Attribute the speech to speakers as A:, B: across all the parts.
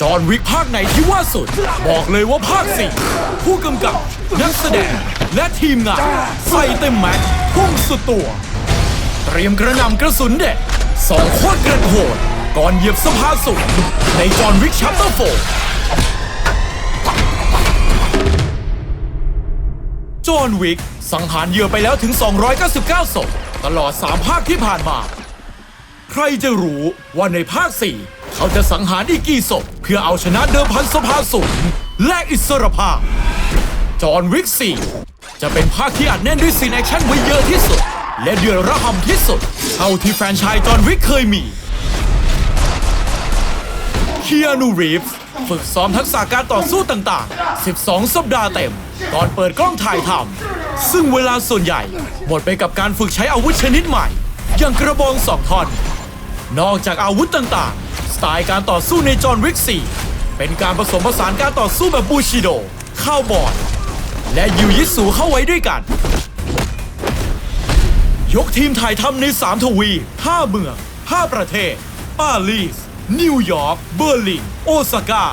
A: จอห์นวิกภาคไหนที่ว่าสุด บอกเลยว่าภาคสี่ผู้กำกับ นักแสดง และทีมงานใส่เต็มแม็กซ์พุ่งสุดตัว เตรียมกระหน่ำกระสุนเด็ดสองโคตรกระโหดก่อนเหยียบสะพานสูงในจอห์นวิกชัปเตอร์โฟจอห์นวิกสังหารเหยื่อไปแล้วถึง 299ศพตลอด 3 ภาคที่ผ่านมา ใครจะรู้ว่าในภาค 4 เขาจะสังหารอีกกี่ศพเพื่อเอาชนะเดิมพันสภาสูงและอิสรภาพ จอห์นวิก4จะเป็นภาคที่อัดแน่นด้วยซีนแอคชั่นไว้เยอะที่สุด และเดือดระห่ำที่สุด เท่าที่แฟรนไชายจอห์นวิกเคยมีเคีอานูรีฟส์ฝึกซ้อมทักษะการต่อสู้ต่างๆ 12 สัปดาห์เต็ม ก่อนเปิดกล้องถ่ายทำซึ่งเวลาส่วนใหญ่ หมดไปกับการฝึกใช้อาวุธชนิดใหม่ อย่างกระบองสองท่อน นอกจากอาวุธต่างๆ ไตล์การต่อสู้ในจอห์นวิก4เป็นการผสมผสานการต่อสู้แบบบูชิโดข้าวบอดและยูยิสูเข้าไว้ด้วยกัน ยกทีมถ่ายทำใน 3 ทวี 5 เมือง 5 ประเทศ ปารีส นิวยอร์ก เบอร์ลิน โอซาก้า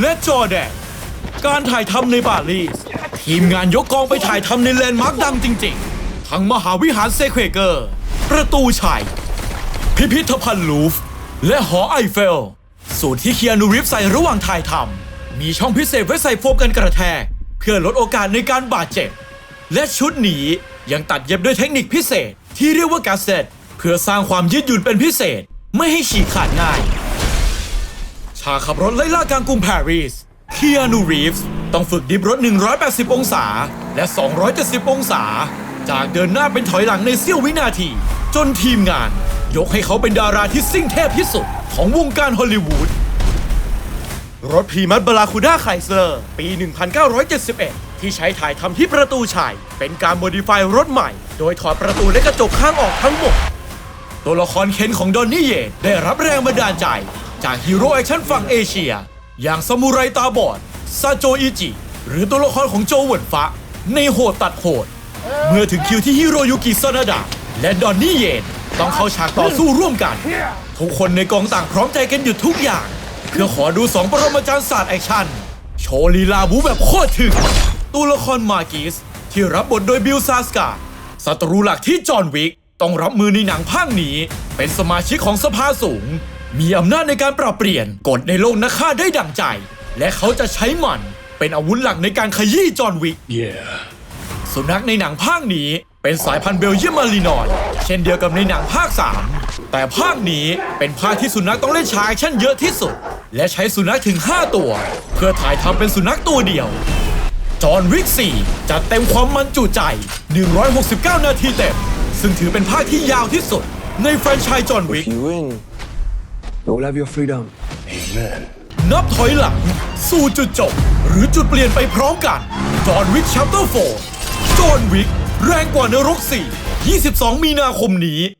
A: และจอร์แดน การถ่ายทำในปารีส ทีมงานยกกองไปถ่ายทำในแลนด์มาร์คดังจริง ๆ ทั้งมหาวิหารเซเควเกอร์ ประตูชัย พิพิธภัณฑ์ลูฟ และหอไอเฟล สูตรที่เคียนูรีฟใส่ระหว่างถ่ายทำมีช่องพิเศษไว้ใส่โฟมกันกระแทก เพื่อลดโอกาสในการบาดเจ็บ และชุดนี้ยังตัดเย็บด้วยเทคนิคพิเศษ ที่เรียกว่ากาเซตเพื่อสร้างความยืดหยุ่นเป็นพิเศษ ไม่ให้ฉีกขาดง่ายฉาขับรถไล่ล่ากลางกรุงปารีสเคียนูรีฟส์ต้องฝึกดิฟรถ 180 องศา และ 270 องศา จากเดินหน้าเป็นถอยหลังในเสี้ยววินาที จนทีมงาน ยกให้เขาเป็นดาราที่ซิ่งเทพที่สุด ของวงการฮอลลีวูด รถพีมัสบาราคูด้าไคเซอร์ ปี 1971 ที่ใช้ถ่ายทำที่ประตูชัย เป็นการโมดิฟายรถใหม่ โดยถอดประตูและกระจกข้างออกทั้งหมด ตัวละครเคนของดอนนี่เยตได้รับแรงบันดาลใจ จากฮีโร่แอคชั่นฝั่งเอเชีย อย่างซามูไรตาบอดซาโจอิจิ หรือตัวละครของโจเหวินฟะ ในโหดตัดโหด เมื่อถึงคิวที่ฮิโรยุกิซานาดะและดอนนี่เยต ต้องเข้าฉากต่อสู้ร่วมกัน ทุกคนในกองต่างพร้อมใจกันหยุดทุกอย่าง เพื่อขอดูสองปรมาจารย์ศาสตร์แอคชั่น โชว์ลีลาบูแบบโคตรถึง ตัวละครมากิส ที่รับบทโดยบิลซาสกาศัตรูหลักที่จอห์นวิก ต้องรับมือในหนังภาคนี้ เป็นสมาชิกของสภาสูง มีอำนาจในการปรับเปลี่ยนกฎในโลกนักฆ่าได้ดั่งใจ และเขาจะใช้มันเป็นอาวุธหลักในการขยี้จอห์นวิก
B: Yeah.
A: สุนัขในหนังภาคนี้เป็นสายพันธุ์เบลเยียมมารีนอยเช่นเดียวกับในหนังภาค 3 แต่ภาคนี้เป็นภาคที่สุนัขต้องเล่นฉากแอคชั่นเยอะที่สุด และใช้สุนัขถึง 5 ตัว เพื่อถ่ายทำเป็นสุนัขตัวเดียว จอห์นวิก4จัดเต็มความมันจุใจ 169 นาทีเต็ม ซึ่งถือเป็นภาคที่ยาวที่สุด ในแฟรนไชส์จอห์นวิก
C: You win. You'll have your freedom.
B: Amen.
A: นับถอยหลัง สู่จุดจบ หรือจุดเปลี่ยนไปพร้อมกันจอห์นวิกชัปเตอร์4 จอห์นวิก แรงกว่านรก4 22 มีนาคมนี้